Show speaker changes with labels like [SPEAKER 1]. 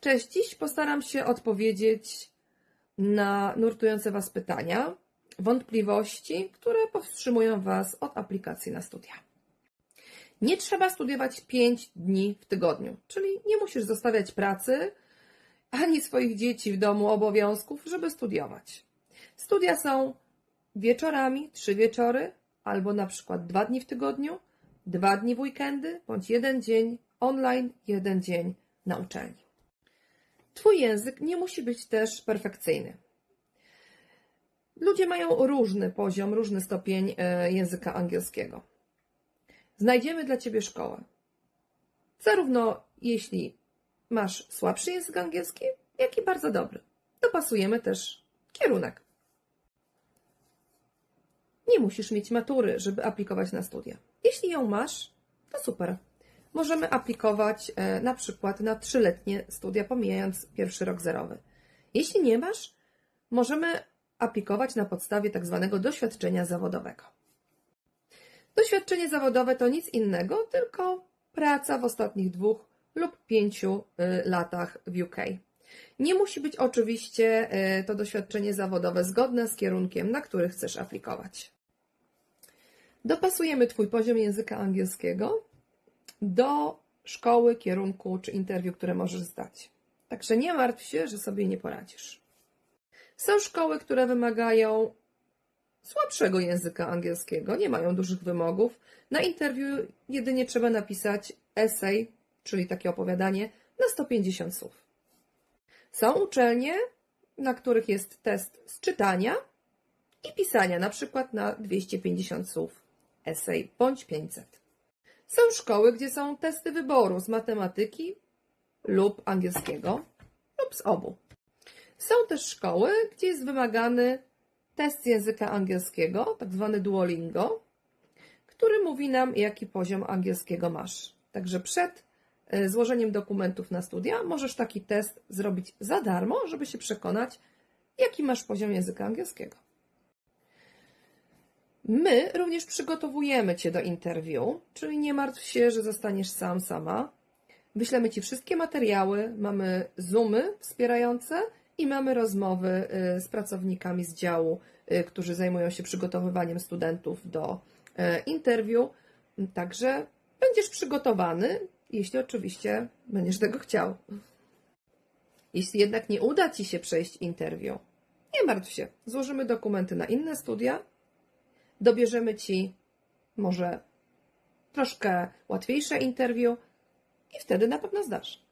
[SPEAKER 1] Cześć, dziś postaram się odpowiedzieć na nurtujące Was pytania, wątpliwości, które powstrzymują Was od aplikacji na studia. Nie trzeba studiować 5 dni w tygodniu, czyli nie musisz zostawiać pracy ani swoich dzieci w domu obowiązków, żeby studiować. Studia są wieczorami, trzy wieczory, albo na przykład dwa dni w tygodniu, dwa dni w weekendy, bądź jeden dzień online, jeden dzień na uczelni. Twój język nie musi być też perfekcyjny. Ludzie mają różny poziom, różny stopień e, języka angielskiego. Znajdziemy dla Ciebie szkołę. Zarówno jeśli masz słabszy język angielski, jak i bardzo dobry. Dopasujemy też kierunek. Nie musisz mieć matury, żeby aplikować na studia. Jeśli ją masz, to super. Możemy aplikować e, na przykład na trzyletnie studia, pomijając pierwszy rok zerowy. Jeśli nie masz, możemy aplikować na podstawie tak zwanego doświadczenia zawodowego. Doświadczenie zawodowe to nic innego, tylko praca w ostatnich dwóch lub pięciu y, latach w UK. Nie musi być oczywiście y, to doświadczenie zawodowe zgodne z kierunkiem, na który chcesz aplikować. Dopasujemy Twój poziom języka angielskiego do szkoły, kierunku czy interwiu, które możesz zdać. Także nie martw się, że sobie nie poradzisz. Są szkoły, które wymagają słabszego języka angielskiego, nie mają dużych wymogów. Na interwiu jedynie trzeba napisać essay, czyli takie opowiadanie, na 150 słów. Są uczelnie, na których jest test z czytania i pisania, na przykład na 250 słów essay bądź 500. Są szkoły, gdzie są testy wyboru z matematyki lub angielskiego lub z obu. Są też szkoły, gdzie jest wymagany test języka angielskiego, tak zwany Duolingo, który mówi nam, jaki poziom angielskiego masz. Także przed e, złożeniem dokumentów na studia możesz taki test zrobić za darmo, żeby się przekonać, jaki masz poziom języka angielskiego. My również przygotowujemy Cię do interwiu, czyli nie martw się, że zostaniesz sam, sama. Wyślemy Ci wszystkie materiały, mamy Zoomy wspierające i mamy rozmowy y, z pracownikami z działu, y, którzy zajmują się przygotowywaniem studentów do y, interwiu. Także będziesz przygotowany, jeśli oczywiście będziesz tego chciał. Jeśli jednak nie uda Ci się przejść interwiu, nie martw się. Złożymy dokumenty na inne studia, dobierzemy Ci może troszkę łatwiejsze interwiu i wtedy na pewno zdasz.